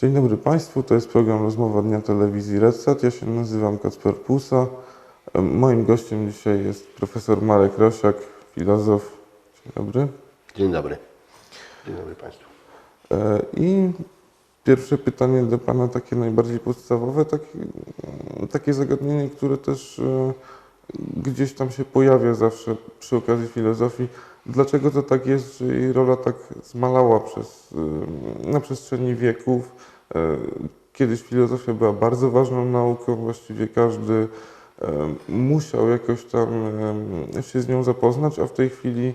Dzień dobry Państwu, to jest program Rozmowa Dnia Telewizji RedSat. Ja się nazywam Kacper Pusa. Moim gościem dzisiaj jest profesor Marek Rosiak, filozof. Dzień dobry. Dzień dobry. Dzień dobry Państwu. E, I pierwsze pytanie do Pana, takie najbardziej podstawowe, takie, takie zagadnienie, które też e, gdzieś tam się pojawia zawsze przy okazji filozofii. Dlaczego to tak jest, że jej rola tak zmalała przez, e, na przestrzeni wieków? E, Kiedyś filozofia była bardzo ważną nauką, właściwie każdy e, musiał jakoś tam e, się z nią zapoznać, a w tej chwili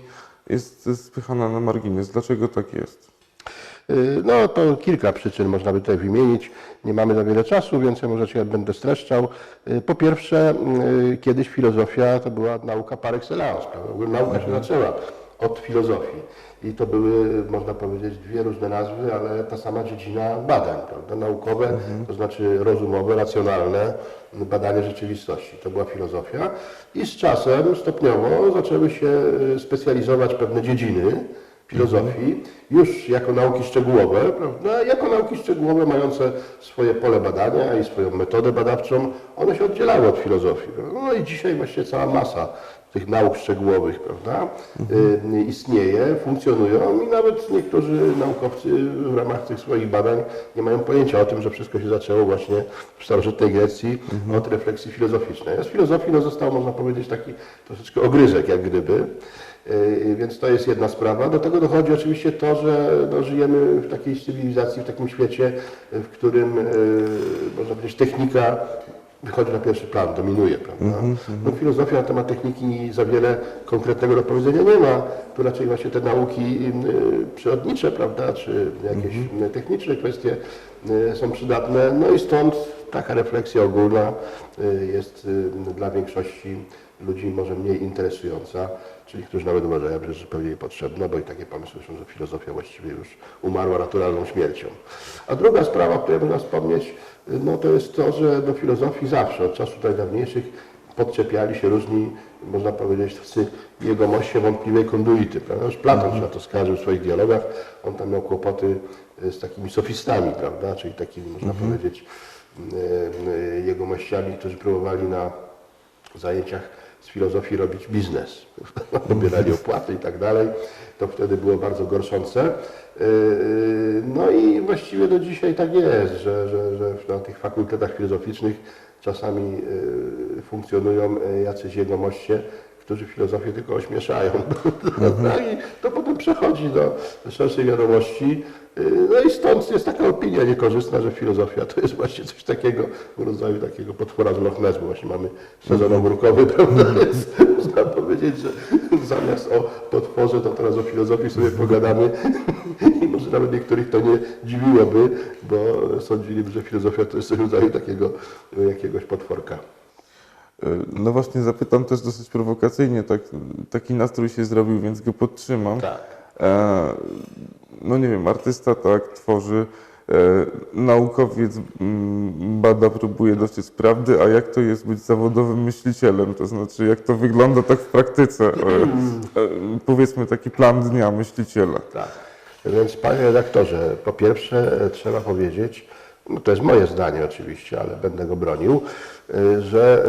jest spychana na margines. Dlaczego tak jest? No to kilka przyczyn można by tutaj wymienić. Nie mamy za wiele czasu, więc ja może się będę streszczał. Po pierwsze, kiedyś filozofia to była nauka par excellence. Nauka się zaczęła od filozofii. I to były, można powiedzieć, dwie różne nazwy, ale ta sama dziedzina badań, prawda? Naukowe, to znaczy rozumowe, racjonalne, badanie rzeczywistości. To była filozofia. I z czasem stopniowo zaczęły się y, specjalizować pewne dziedziny, filozofii, już jako nauki szczegółowe, prawda? Jako nauki szczegółowe mające swoje pole badania i swoją metodę badawczą, one się oddzielały od filozofii. Prawda? No i dzisiaj właściwie cała masa tych nauk szczegółowych, prawda, y, istnieje, funkcjonują i nawet niektórzy naukowcy w ramach tych swoich badań nie mają pojęcia o tym, że wszystko się zaczęło właśnie w starożytnej Grecji od refleksji filozoficznej. A z filozofii no, został, można powiedzieć, taki troszeczkę ogryzek, jak gdyby. Yy, Więc to jest jedna sprawa. Do tego dochodzi oczywiście to, że no, żyjemy w takiej cywilizacji, w takim świecie, w którym można powiedzieć technika wychodzi na pierwszy plan, dominuje. Prawda? No, filozofia na temat techniki za wiele konkretnego do powiedzenia nie ma. Tu raczej właśnie te nauki yy, przyrodnicze, prawda, czy jakieś yy, techniczne kwestie yy, są przydatne. No i stąd taka refleksja ogólna yy, jest dla większości ludzi może mniej interesująca, czyli którzy nawet uważają, że jest zupełnie niepotrzebna, bo i takie pomysły są, że filozofia właściwie już umarła naturalną śmiercią. A druga sprawa, o której można wspomnieć, no to jest to, że do filozofii zawsze, od czasów najdawniejszych, podczepiali się różni, można powiedzieć, tacy jegomoście wątpliwej konduity. Prawda? Już Platon się na to skarżył w swoich dialogach. On tam miał kłopoty e, z takimi sofistami, prawda? czyli takimi, można powiedzieć, e, e, jegomościami, którzy próbowali na zajęciach z filozofii robić biznes. Pobierali opłaty i tak dalej. To wtedy było bardzo gorszące. Yy, No i właściwie do dzisiaj tak jest, że, że, że na tych fakultetach filozoficznych czasami yy, funkcjonują jacyś jegomoście, którzy filozofię tylko ośmieszają. prawda? I to potem przechodzi do szerszej wiadomości. Yy, No i stąd jest taka opinia niekorzystna, że filozofia to jest właśnie coś takiego w rodzaju takiego potwora z Loch Ness, bo właśnie mamy sezon ogórkowy, prawda? Więc można powiedzieć, że zamiast o potworze, to teraz o filozofii sobie pogadamy i może nawet niektórych to nie dziwiłoby, bo sądziliby, że filozofia to jest coś w rodzaju takiego jakiegoś potworka. E, No właśnie zapytam też dosyć prowokacyjnie, tak, taki nastrój się zrobił, więc go podtrzymam. Tak. E, no nie wiem, artysta tak tworzy, e, naukowiec mm, bada, próbuje dotrzeć prawdy, a jak to jest być zawodowym myślicielem? To znaczy, jak to wygląda tak w praktyce? E, e, powiedzmy taki plan dnia myśliciela. Tak. Więc panie redaktorze, po pierwsze e, trzeba powiedzieć, no to jest moje zdanie oczywiście, ale będę go bronił, e, że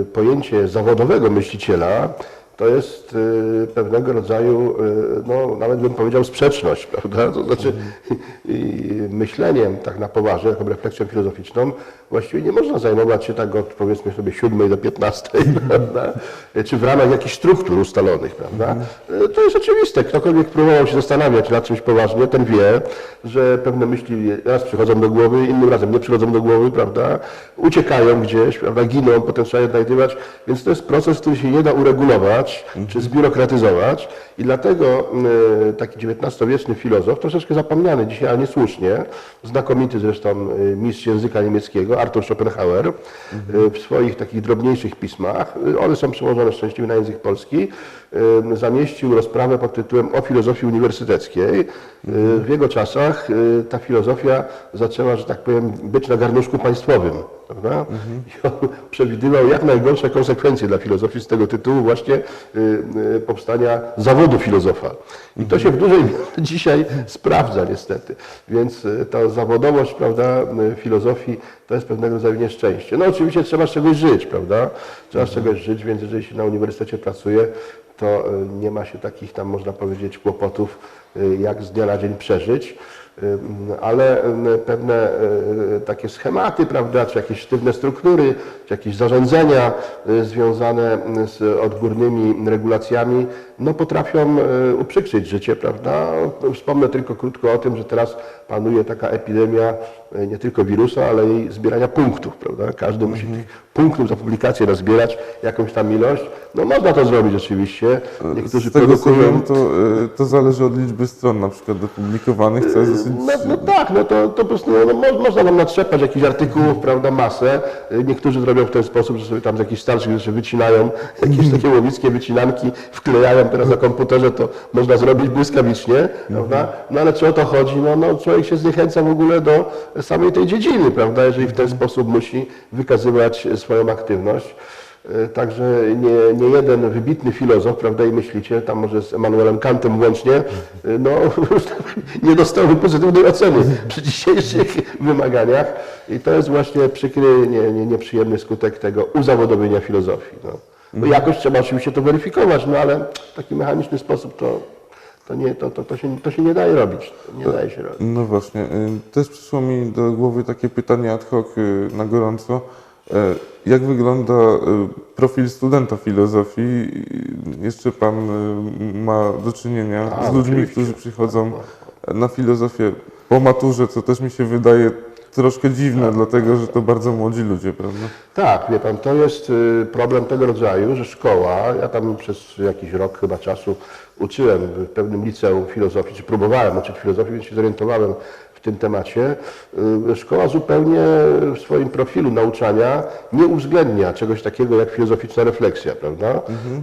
e, pojęcie zawodowego myśliciela to jest e, pewnego rodzaju, e, no nawet bym powiedział sprzeczność, prawda? To znaczy myśleniem tak na poważnie, taką refleksją filozoficzną właściwie nie można zajmować się tak od powiedzmy sobie 7 do 15, prawda? Czy w ramach jakichś struktur ustalonych, prawda? E, To jest oczywiste. Ktokolwiek próbował się zastanawiać nad czymś poważnie, ten wie, że pewne myśli raz przychodzą do głowy, innym razem nie przychodzą do głowy, prawda? Uciekają gdzieś, prawda? Giną, potem trzeba je odnajdywać, więc to jest proces, który się nie da uregulować czy zbiurokratyzować. I dlatego e, taki XIX-wieczny filozof, troszeczkę zapomniany dzisiaj, ale niesłusznie, znakomity zresztą e, mistrz języka niemieckiego, Arthur Schopenhauer, e, w swoich takich drobniejszych pismach, one są przełożone szczęśliwie na język polski, zamieścił rozprawę pod tytułem o filozofii uniwersyteckiej. E, W jego czasach e, ta filozofia zaczęła, że tak powiem, być na garnuszku państwowym. prawda? I on przewidywał jak najgorsze konsekwencje dla filozofii z tego tytułu właśnie y, powstania zawodu filozofa. I to się w dużej mierze dzisiaj sprawdza niestety. Więc ta zawodowość, prawda, filozofii to jest pewnego rodzaju nieszczęście. No oczywiście trzeba z czegoś żyć, prawda? Trzeba z czegoś żyć, więc jeżeli się na uniwersytecie pracuje, to y, nie ma się takich tam, można powiedzieć, kłopotów, y, jak z dnia na dzień przeżyć. Y, Ale y, pewne takie schematy, prawda, czy jakieś sztywne struktury, czy jakieś zarządzenia związane z odgórnymi regulacjami, no potrafią y, uprzykrzyć życie, prawda. Wspomnę tylko krótko o tym, że teraz panuje taka epidemia y, nie tylko wirusa, ale i zbierania punktów, prawda. Każdy musi tych punktów za publikację nazbierać, jakąś tam ilość. No można to zrobić oczywiście. Niektórzy Z tego produkują- to, y, to zależy od liczby stron na przykład opublikowanych, co jest dosyć... No, no tak, no to, to po prostu no, mo- można nam natrzepać jakichś artykułów, prawda, masę. Niektórzy zrobią w ten sposób, że sobie tam z jakichś starszych rzeczy wycinają, jakieś takie łowickie wycinanki, wklejają teraz na komputerze, to można zrobić błyskawicznie, prawda? No ale czy o to chodzi? No, no człowiek się zniechęca w ogóle do samej tej dziedziny, prawda, jeżeli w ten sposób musi wykazywać swoją aktywność. E, Także nie, nie jeden wybitny filozof, prawda, i myśliciel, tam może z Emanuelem Kantem włącznie, e, no nie dostałby pozytywnej oceny przy dzisiejszych wymaganiach. I to jest właśnie przykry, nie, nie, nieprzyjemny skutek tego uzawodowienia filozofii. No. No jakoś trzeba oczywiście to weryfikować, no ale w taki mechaniczny sposób to, to, nie, to, to, to, się, to się nie daje robić. Nie daje się robić. No właśnie, y, też przyszło mi do głowy takie pytanie ad hoc y, na gorąco. E, Jak wygląda y, profil studenta filozofii? Y, Jeszcze pan y, ma do czynienia A, z ludźmi, oczywiście. którzy przychodzą na filozofię po maturze, co też mi się wydaje troszkę dziwne, dlatego że to bardzo młodzi ludzie, prawda? Tak, wie pan, to jest y, problem tego rodzaju, że szkoła, ja tam przez jakiś rok chyba czasu uczyłem w pewnym liceum filozofii, czy próbowałem uczyć filozofii, więc się zorientowałem w tym temacie. Y, Szkoła zupełnie w swoim profilu nauczania nie uwzględnia czegoś takiego jak filozoficzna refleksja, prawda?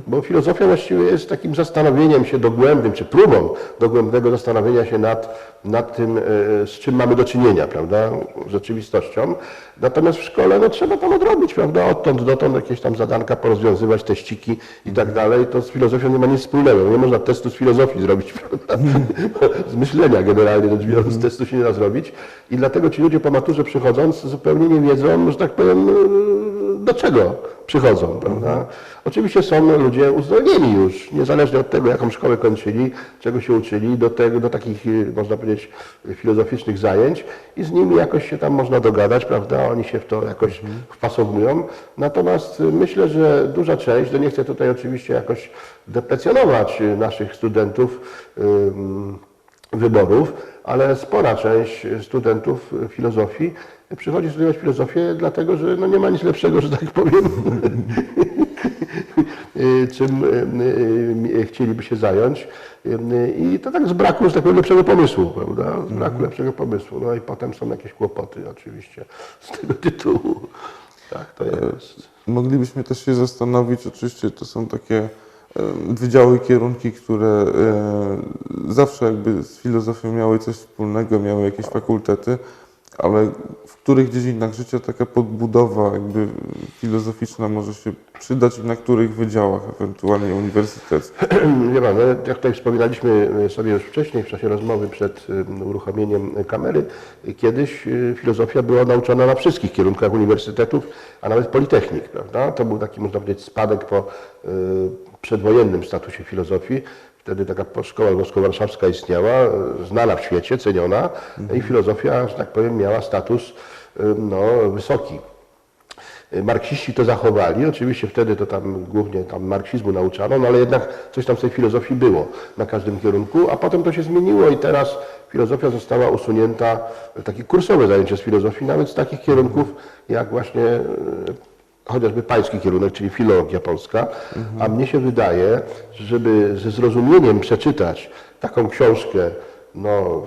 Bo filozofia właściwie jest takim zastanowieniem się dogłębnym, czy próbą dogłębnego zastanowienia się nad, nad tym, y, z czym mamy do czynienia, prawda? Rzeczywistością. Natomiast w szkole no, trzeba tam odrobić, prawda? Odtąd dotąd jakieś tam zadanka porozwiązywać, teściki i tak dalej. To z filozofią nie ma nic wspólnego. Nie można testu z filozofii zrobić, prawda? z myślenia generalnie rzecz biorąc testu się nie da zrobić. I dlatego ci ludzie po maturze przychodząc zupełnie nie wiedzą, że tak powiem, yy, do czego przychodzą, prawda? Oczywiście są ludzie uzdolnieni już, niezależnie od tego, jaką szkołę kończyli, czego się uczyli, do tego, do takich, yy, można powiedzieć, filozoficznych zajęć i z nimi jakoś się tam można dogadać, prawda? Oni się w to jakoś wpasowują. Natomiast myślę, że duża część, to nie chcę tutaj oczywiście jakoś deprecjonować naszych studentów, ym, wyborów, ale spora część studentów filozofii przychodzi studiować filozofię dlatego, że no nie ma nic lepszego, że tak powiem, czym chcieliby się zająć. I to tak z braku, że tak powiem, lepszego pomysłu, prawda? Z braku lepszego pomysłu. No i potem są jakieś kłopoty oczywiście z tego tytułu. Tak to jest. Moglibyśmy też się zastanowić, oczywiście to są takie wydziały, kierunki, które e, zawsze jakby z filozofią miały coś wspólnego, miały jakieś fakultety, ale w których dziedzinach życia taka podbudowa jakby filozoficzna może się przydać i na których wydziałach ewentualnie uniwersyteckich. Wie pan, no, jak tutaj wspominaliśmy sobie już wcześniej, w czasie rozmowy przed y, uruchomieniem kamery, y, kiedyś filozofia była nauczana na wszystkich kierunkach uniwersytetów, a nawet politechnik, prawda? To był taki, można powiedzieć, spadek po przedwojennym statusie filozofii. Wtedy taka szkoła lwowsko-warszawska istniała, znana w świecie, ceniona i filozofia, że tak powiem, miała status no, wysoki. Marksiści to zachowali, oczywiście wtedy to tam głównie tam marksizmu nauczano, no ale jednak coś tam z tej filozofii było na każdym kierunku, a potem to się zmieniło i teraz filozofia została usunięta, takie kursowe zajęcia z filozofii, nawet z takich kierunków jak właśnie chociażby pański kierunek, czyli filologia polska, a mnie się wydaje, żeby ze zrozumieniem przeczytać taką książkę, no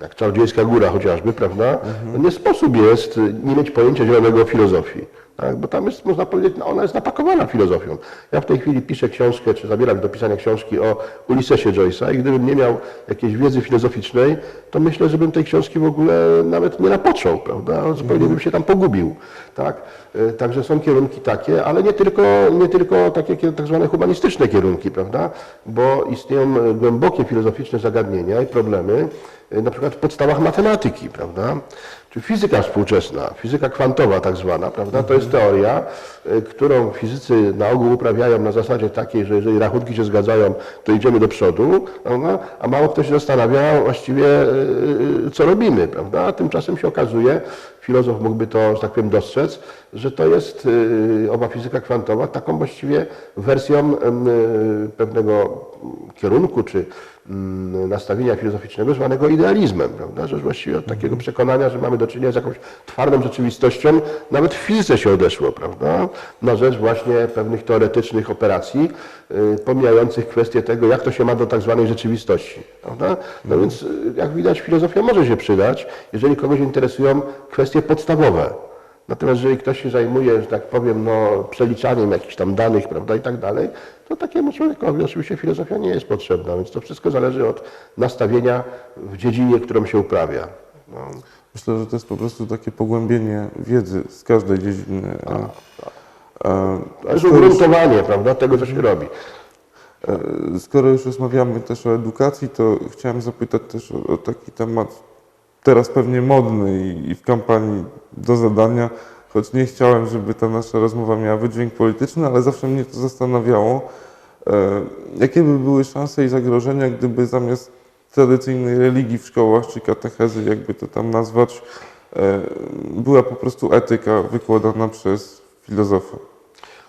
jak Czarodziejska Góra chociażby, prawda? No nie sposób jest nie mieć pojęcia zielonego filozofii. Tak? Bo tam jest, można powiedzieć, no ona jest napakowana filozofią. Ja w tej chwili piszę książkę, czy zabieram do pisania książki o Ulysesie Joyce'a i gdybym nie miał jakiejś wiedzy filozoficznej, to myślę, że bym tej książki w ogóle nawet nie napoczął, prawda? Zupełnie bym się tam pogubił. Tak? E, Także są kierunki takie, ale nie tylko, nie tylko takie tak zwane humanistyczne kierunki, prawda? Bo istnieją głębokie filozoficzne zagadnienia i problemy, e, na przykład w podstawach matematyki, prawda? Czy fizyka współczesna, fizyka kwantowa tak zwana, prawda? To jest teoria, e, którą fizycy na ogół uprawiają na zasadzie takiej, że jeżeli rachunki się zgadzają, to idziemy do przodu, prawda? a mało kto się zastanawia właściwie, e, e, co robimy, prawda? A tymczasem się okazuje, filozof mógłby to, że tak powiem, dostrzec, że to jest y, owa fizyka kwantowa taką właściwie wersją y, pewnego kierunku czy nastawienia filozoficznego zwanego idealizmem, prawda? Że właściwie od takiego przekonania, że mamy do czynienia z jakąś twardą rzeczywistością, nawet w fizyce się odeszło, prawda? Na rzecz właśnie pewnych teoretycznych operacji, y, pomijających kwestię tego, jak to się ma do tak zwanej rzeczywistości, prawda? No więc, y, jak widać, filozofia może się przydać, jeżeli kogoś interesują kwestie podstawowe. Natomiast jeżeli ktoś się zajmuje, że tak powiem, no, przeliczaniem jakichś tam danych, prawda, i tak dalej, to takiemu człowiekowi oczywiście filozofia nie jest potrzebna, więc to wszystko zależy od nastawienia w dziedzinie, którą się uprawia. No. Myślę, że to jest po prostu takie pogłębienie wiedzy z każdej dziedziny. A, a, To jest skoro, już, ugruntowanie, prawda, tego, co się robi. e, skoro już rozmawiamy też o edukacji, to chciałem zapytać też o, o taki temat teraz pewnie modny i, w kampanii do zadania, choć nie chciałem, żeby ta nasza rozmowa miała wydźwięk polityczny, ale zawsze mnie to zastanawiało, e, jakie by były szanse i zagrożenia, gdyby zamiast tradycyjnej religii w szkołach czy katechezy, jakby to tam nazwać, e, była po prostu etyka wykładana przez filozofa.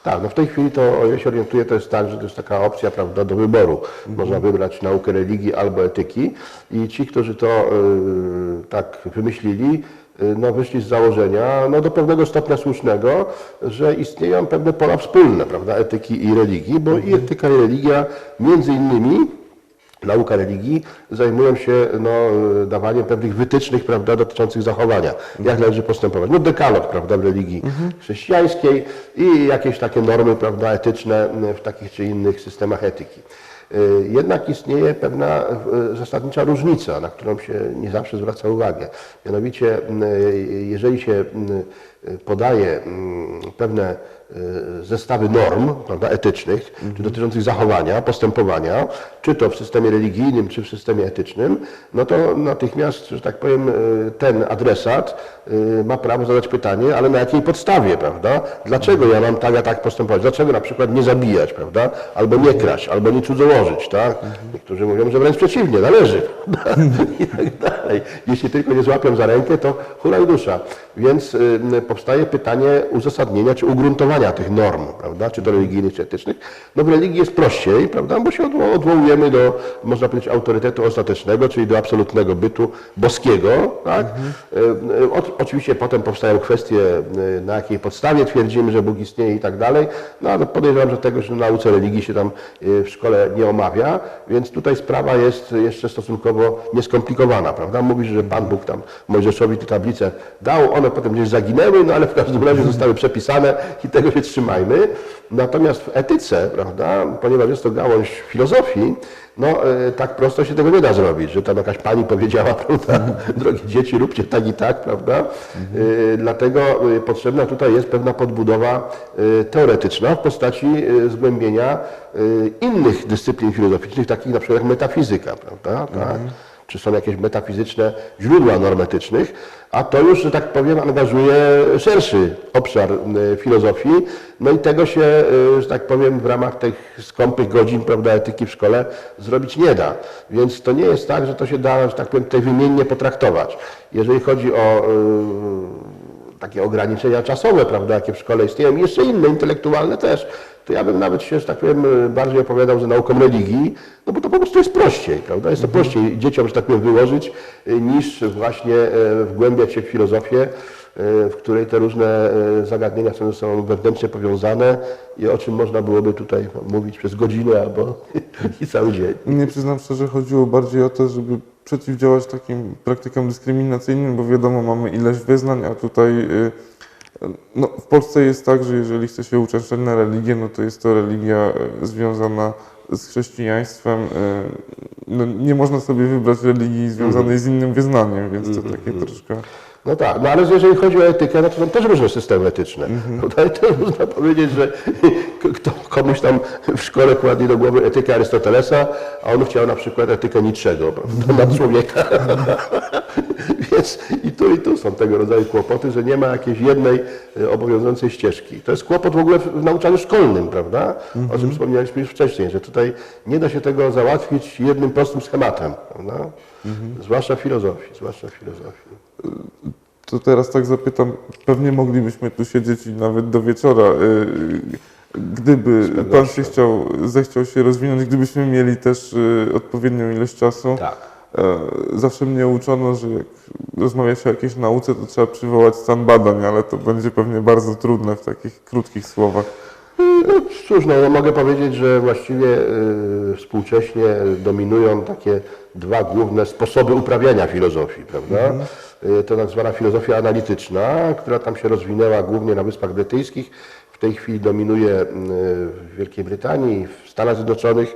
Tak, no w tej chwili to, o ile się orientuję, to jest tak, że to jest taka opcja, prawda, do wyboru. Można wybrać naukę religii albo etyki i ci, którzy to y, tak wymyślili, y, no wyszli z założenia, no do pewnego stopnia słusznego, że istnieją pewne pola wspólne, prawda, etyki i religii, bo i etyka i religia między innymi nauka religii zajmują się no, dawaniem pewnych wytycznych prawda, dotyczących zachowania, jak należy postępować. No dekalog prawda, w religii chrześcijańskiej i jakieś takie normy prawda, etyczne w takich czy innych systemach etyki. Y, Jednak istnieje pewna y, zasadnicza różnica, na którą się nie zawsze zwraca uwagę. Mianowicie, y, jeżeli się podaje pewne y, zestawy norm prawda, etycznych, czy dotyczących zachowania, postępowania, czy to w systemie religijnym, czy w systemie etycznym, no to natychmiast, że tak powiem, y, ten adresat y, ma prawo zadać pytanie, ale na jakiej podstawie, prawda? Dlaczego ja mam tak, a tak postępować? Dlaczego na przykład nie zabijać, prawda? Albo nie kraść, albo nie cudzołożyć, tak? Niektórzy mówią, że wręcz przeciwnie, należy, prawda? I tak dalej. Jeśli tylko nie złapią za rękę, to hulaj dusza. Więc powstaje pytanie uzasadnienia czy ugruntowania tych norm, prawda? Czy to religijnych, czy etycznych. No w religii jest prościej, prawda? Bo się odwo- odwołujemy do, można powiedzieć, autorytetu ostatecznego, czyli do absolutnego bytu boskiego, tak? Y, y, o, oczywiście potem powstają kwestie, y, na jakiej podstawie twierdzimy, że Bóg istnieje i tak dalej. No ale podejrzewam, że tego że w nauce religii się tam y, w szkole nie omawia, więc tutaj sprawa jest jeszcze stosunkowo nieskomplikowana, prawda? Mówisz, że Pan Bóg tam Mojżeszowi te tablice dał, one potem gdzieś zaginęły, no ale w każdym razie zostały przepisane i tego się trzymajmy. Natomiast w etyce, prawda, ponieważ jest to gałąź filozofii, no e, tak prosto się tego nie da zrobić, że tam jakaś pani powiedziała, prawda, drogie dzieci, róbcie tak i tak, prawda. E, Dlatego e, potrzebna tutaj jest pewna podbudowa teoretyczna w postaci zgłębienia innych dyscyplin filozoficznych, takich na przykład jak metafizyka, prawda, tak czy są jakieś metafizyczne źródła norm etycznych, a to już, że tak powiem, angażuje szerszy obszar filozofii, no i tego się, y, że tak powiem, w ramach tych skąpych godzin prawda, etyki w szkole zrobić nie da. Więc to nie jest tak, że to się da, że tak powiem, tutaj wymiennie potraktować. Jeżeli chodzi o y, takie ograniczenia czasowe, prawda, jakie w szkole istnieją, i jeszcze inne, intelektualne też, to ja bym nawet się, że tak powiem, bardziej opowiadał za nauką religii, no bo to po prostu jest prościej, prawda? Jest to prościej dzieciom, że tak powiem, wyłożyć, y, niż właśnie e, wgłębiać się w filozofię, e, w której te różne zagadnienia są ze sobą wewnętrznie powiązane i o czym można byłoby tutaj mówić przez godzinę albo i cały dzień. Mnie przyznam szczerze, chodziło bardziej o to, żeby przeciwdziałać takim praktykom dyskryminacyjnym, bo wiadomo, mamy ileś wyznań, a tutaj y, No, w Polsce jest tak, że jeżeli chce się uczęszczać na religię, no to jest to religia e, związana z chrześcijaństwem. e, No, nie można sobie wybrać religii związanej z innym wyznaniem, więc to takie troszkę... No tak, no ale jeżeli chodzi o etykę, no to są też różne systemy etyczne. Tutaj też można powiedzieć, że kto, komuś tam w szkole kładli do głowy etykę Arystotelesa, a on chciał na przykład etykę Nietzschego, prawda, nad człowieka. Więc i tu, i tu są tego rodzaju kłopoty, że nie ma jakiejś jednej e, obowiązującej ścieżki. To jest kłopot w ogóle w w nauczaniu szkolnym, prawda? O czym wspomnieliśmy już wcześniej, że tutaj nie da się tego załatwić jednym prostym schematem, prawda? Zwłaszcza w filozofii, zwłaszcza w filozofii. To teraz tak zapytam, pewnie moglibyśmy tu siedzieć i nawet do wieczora. y, Gdyby Pan się chciał, zechciał się rozwinąć, gdybyśmy mieli też y, odpowiednią ilość czasu. Tak. E, Zawsze mnie uczono, że jak rozmawia się o jakiejś nauce, to trzeba przywołać stan badań, ale to będzie pewnie bardzo trudne w takich krótkich słowach. No cóż, no, ja mogę powiedzieć, że właściwie y, współcześnie dominują takie dwa główne sposoby uprawiania filozofii, prawda? Y, to tak zwana filozofia analityczna, która tam się rozwinęła głównie na Wyspach Brytyjskich. W tej chwili dominuje y, w Wielkiej Brytanii, w Stanach Zjednoczonych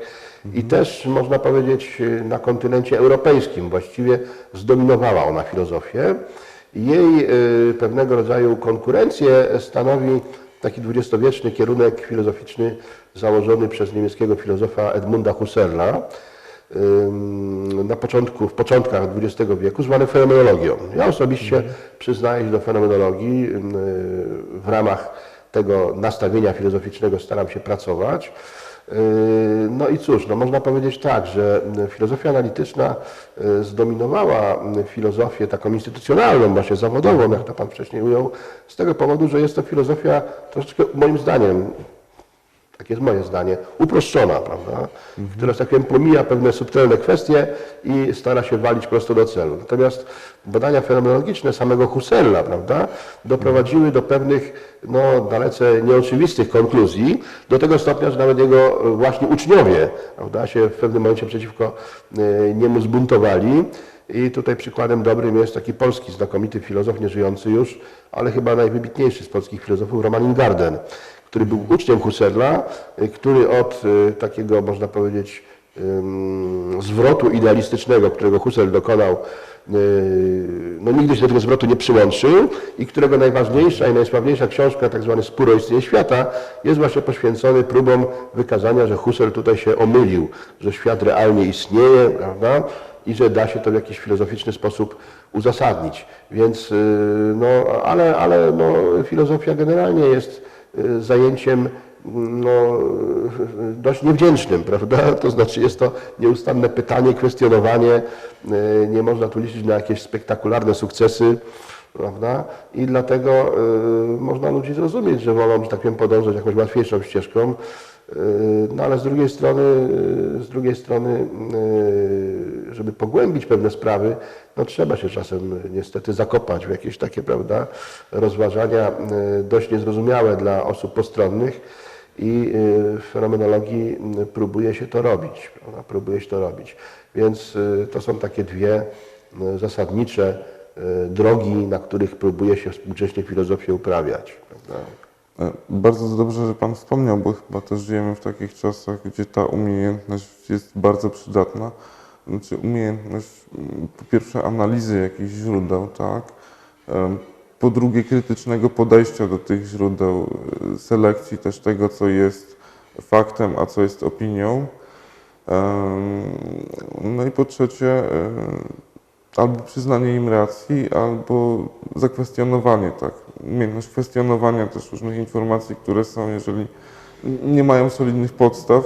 i też można powiedzieć y, na kontynencie europejskim. Właściwie zdominowała ona filozofię. Jej y, pewnego rodzaju konkurencję stanowi taki dwudziestowieczny kierunek filozoficzny założony przez niemieckiego filozofa Edmunda Husserla na początku, w początkach XX wieku, zwany fenomenologią. Ja osobiście przyznaję się do fenomenologii. W ramach tego nastawienia filozoficznego staram się pracować. Yy, No i cóż, no można powiedzieć tak, że filozofia analityczna yy, zdominowała filozofię taką instytucjonalną, właśnie zawodową, jak to Pan wcześniej ujął, z tego powodu, że jest to filozofia troszeczkę moim zdaniem, tak jest moje zdanie, uproszczona, prawda? Która, że tak powiem, pomija pewne subtelne kwestie i stara się walić prosto do celu. Natomiast badania fenomenologiczne samego Husserla, prawda, doprowadziły do pewnych, no, dalece nieoczywistych konkluzji, do tego stopnia, że nawet jego e, właśnie uczniowie, prawda, się w pewnym momencie przeciwko e, niemu zbuntowali. I tutaj przykładem dobrym jest taki polski znakomity filozof, nieżyjący już, ale chyba najwybitniejszy z polskich filozofów, Roman Ingarden, który był uczniem Husserla, y, który od y, takiego, można powiedzieć, zwrotu idealistycznego, którego Husserl dokonał, y, no nigdy się do tego zwrotu nie przyłączył i którego najważniejsza i najsławniejsza książka, tak zwany Spór o świata, jest właśnie poświęcony próbom wykazania, że Husserl tutaj się omylił, że świat realnie istnieje, prawda? i że da się to w jakiś filozoficzny sposób uzasadnić. Więc, no, ale, ale no, filozofia generalnie jest zajęciem no, y, dość niewdzięcznym, prawda? To znaczy jest to nieustanne pytanie, kwestionowanie. y, Nie można tu liczyć na jakieś spektakularne sukcesy. Prawda? I dlatego y, można ludzi zrozumieć, że wolą, że tak powiem, podążać jakąś łatwiejszą ścieżką. Y, No ale z drugiej strony, y, z drugiej strony, y, żeby pogłębić pewne sprawy, no trzeba się czasem y, niestety zakopać w jakieś takie, prawda, rozważania y, dość niezrozumiałe dla osób postronnych i y, w fenomenologii próbuje się to robić, prawda? próbuje się to robić. Więc to są takie dwie zasadnicze drogi, na których próbuje się współcześnie filozofię uprawiać. Prawda? E, Bardzo dobrze, że Pan wspomniał, bo chyba też żyjemy w takich czasach, gdzie ta umiejętność jest bardzo przydatna. Znaczy umiejętność mm, po pierwsze analizy jakichś źródeł, tak? Po drugie krytycznego podejścia do tych źródeł, e, selekcji też tego, co jest faktem, a co jest opinią. No i po trzecie, e, albo przyznanie im racji, albo zakwestionowanie, tak. Umiejętność kwestionowania też różnych informacji, które są, jeżeli nie mają solidnych podstaw,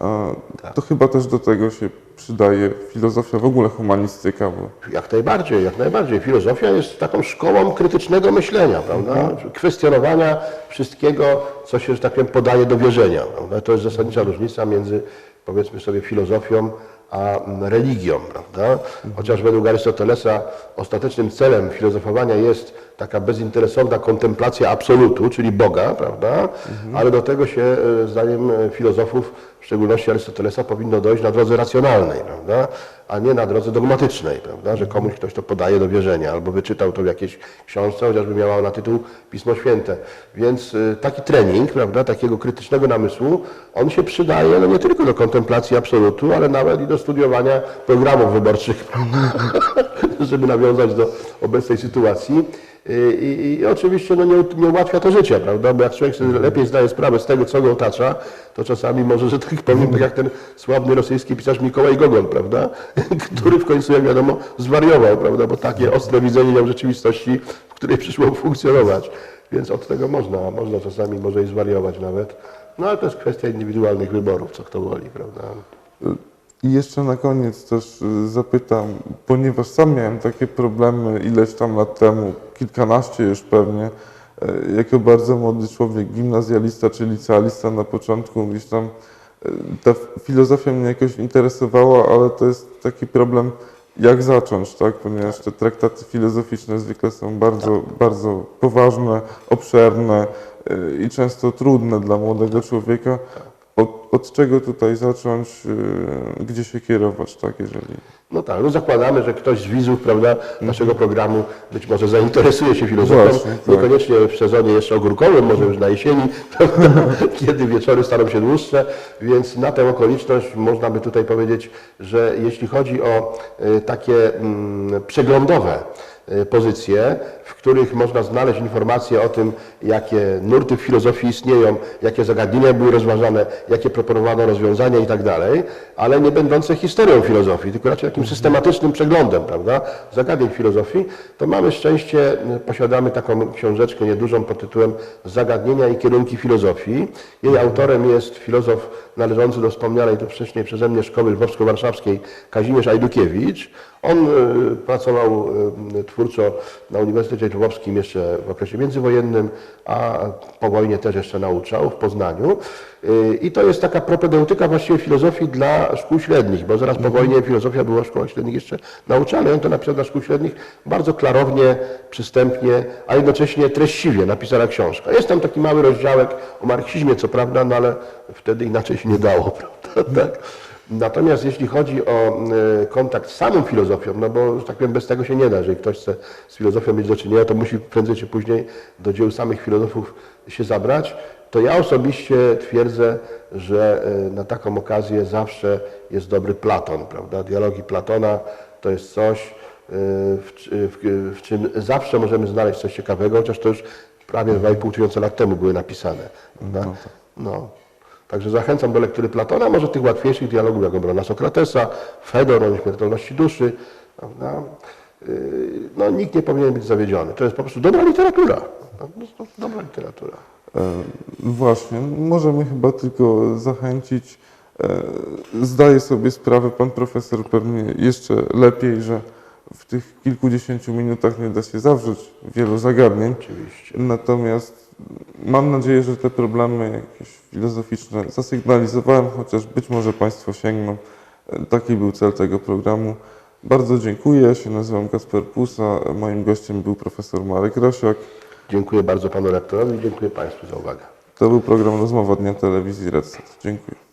e, to chyba też do tego się przydaje filozofia, w ogóle humanistyka, bo Jak najbardziej, jak najbardziej. Filozofia jest taką szkołą krytycznego myślenia, prawda? Kwestionowania wszystkiego, co się, że tak powiem, podaje do wierzenia. Prawda? To jest zasadnicza różnica między, powiedzmy sobie, filozofią a mm, religią, prawda? Chociaż według Arystotelesa ostatecznym celem filozofowania jest taka bezinteresowna kontemplacja absolutu, czyli Boga, prawda? Ale do tego się, e, zdaniem e, filozofów, szczególności Arystotelesa, powinno dojść na drodze racjonalnej, prawda? a nie na drodze dogmatycznej, prawda? że komuś ktoś to podaje do wierzenia albo wyczytał to w jakiejś książce, chociażby miała na tytuł Pismo Święte. Więc y, taki trening, prawda, takiego krytycznego namysłu, on się przydaje no nie tylko do kontemplacji absolutu, ale nawet i do studiowania programów wyborczych, żeby nawiązać do obecnej sytuacji. Y, I, i oczywiście no, nie, nie ułatwia to życia, prawda? Bo jak człowiek sobie lepiej zdaje sprawę z tego, co go otacza, to czasami może, że tak powiem, tak jak ten sławny rosyjski pisarz Mikołaj Gogon, prawda? Który w końcu, jak wiadomo, zwariował, prawda? Bo takie ostre widzenie miał rzeczywistości, w której przyszło funkcjonować. Więc od tego można, można czasami może i zwariować nawet. No ale to jest kwestia indywidualnych wyborów, co kto woli, prawda? I jeszcze na koniec też y, zapytam, ponieważ sam miałem takie problemy ileś tam lat temu, kilkanaście już pewnie, y, jako bardzo młody człowiek, gimnazjalista czy licealista na początku, gdzieś tam y, ta filozofia mnie jakoś interesowała, ale to jest taki problem, jak zacząć, tak? Ponieważ te traktaty filozoficzne zwykle są bardzo, bardzo poważne, obszerne i często trudne dla młodego człowieka. Od, od czego tutaj zacząć, y, gdzie się kierować, tak, jeżeli... No tak, no zakładamy, że ktoś z widzów, prawda, naszego programu być może zainteresuje się filozofią. Właśnie, tak. niekoniecznie w sezonie jeszcze ogórkowym, może już na jesieni, prawda, kiedy wieczory staną się dłuższe, więc na tę okoliczność można by tutaj powiedzieć, że jeśli chodzi o e, takie mm, przeglądowe pozycje, w których można znaleźć informacje o tym, jakie nurty w filozofii istnieją, jakie zagadnienia były rozważane, jakie proponowano rozwiązania i tak ale nie będące historią filozofii, tylko raczej takim systematycznym przeglądem, prawda, zagadnień filozofii, to mamy szczęście, posiadamy taką książeczkę niedużą pod tytułem Zagadnienia i kierunki filozofii. Jej autorem jest filozof należący do wspomnianej tu wcześniej przeze mnie Szkoły Lwowsko-Warszawskiej Kazimierz Ajdukiewicz. On y, pracował y, twórczo na Uniwersytecie Lwowskim jeszcze w okresie międzywojennym, a po wojnie też jeszcze nauczał w Poznaniu. Y, I to jest taka propedeutyka właściwie filozofii dla szkół średnich, bo zaraz po wojnie filozofia była w szkołach średnich jeszcze nauczana. I on to napisał dla szkół średnich bardzo klarownie, przystępnie, a jednocześnie treściwie napisana książka. Jest tam taki mały rozdziałek o marksizmie, co prawda, no ale wtedy inaczej się nie dało, prawda? Tak. Natomiast jeśli chodzi o e, kontakt z samą filozofią, no bo, tak powiem, bez tego się nie da. Jeżeli ktoś chce z filozofią mieć do czynienia, to musi prędzej czy później do dzieł samych filozofów się zabrać. To ja osobiście twierdzę, że e, na taką okazję zawsze jest dobry Platon, prawda? Dialogi Platona to jest coś, e, w, w, w czym zawsze możemy znaleźć coś ciekawego, chociaż to już prawie 2,5 tysiąca lat temu były napisane. Prawda? No. Także zachęcam do lektury Platona, może tych łatwiejszych dialogów, jak obrona Sokratesa, Fedor o nieśmiertelności duszy. Prawda? Yy, No, nikt nie powinien być zawiedziony. To jest po prostu dobra literatura. Dobra literatura. E, Właśnie, możemy chyba tylko zachęcić. E, Zdaje sobie sprawę pan profesor pewnie jeszcze lepiej, że w tych kilkudziesięciu minutach nie da się zawrzeć wielu zagadnień. Oczywiście. Natomiast mam nadzieję, że te problemy jakieś filozoficzne zasygnalizowałem, chociaż być może Państwo sięgną. Taki był cel tego programu. Bardzo dziękuję. Ja się nazywam Kasper Pusa. Moim gościem był profesor Marek Rosiak. Dziękuję bardzo panu rektorowi i dziękuję państwu za uwagę. To był program Rozmowa Dnia Telewizji Red Set. Dziękuję.